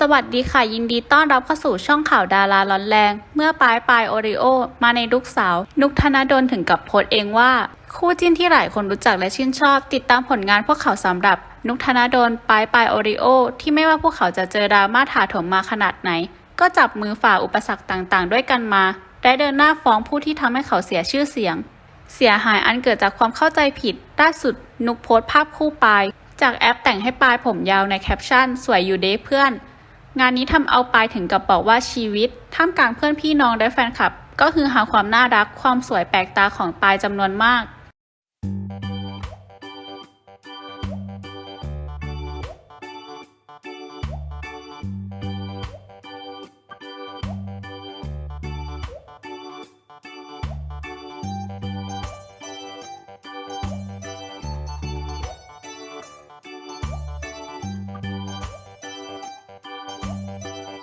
สวัสดีค่ะ ยินดีต้อนรับเข้าสู่ช่องข่าวดาราร้อนแรง เมื่อปลายปลายโอริโอ มาในลุกสาว นุกธนดลถึงกับโพสเองว่า คู่จิ้นที่หลายคนรู้จักและชื่นชอบ ติดตามผลงานพวกเขาสำหรับ นุกธนดลปลายปลายโอริโอ ที่ไม่ว่าพวกเขาจะเจอดราม่าถาโถมมาขนาดไหน ก็จับมือฝ่าอุปสรรคต่างๆ ด้วยกันมาและเดินหน้าฟ้องผู้ที่ทำให้เขาเสียชื่อเสียง เสียหายอันเกิดจากความเข้าใจผิดล่าสุดนุกโพสภาพคู่ปายจากแอปแต่งให้ปายผมยาวในแคปชั่น สวยอยู่เด้เพื่อน งานนี้ทำเอาปายถึงกับบอกว่าชีวิต ท่ามกลางเพื่อนพี่น้องและแฟนคลับ ก็คือหาความน่ารักความสวยแปลกตาของปายจำนวนมาก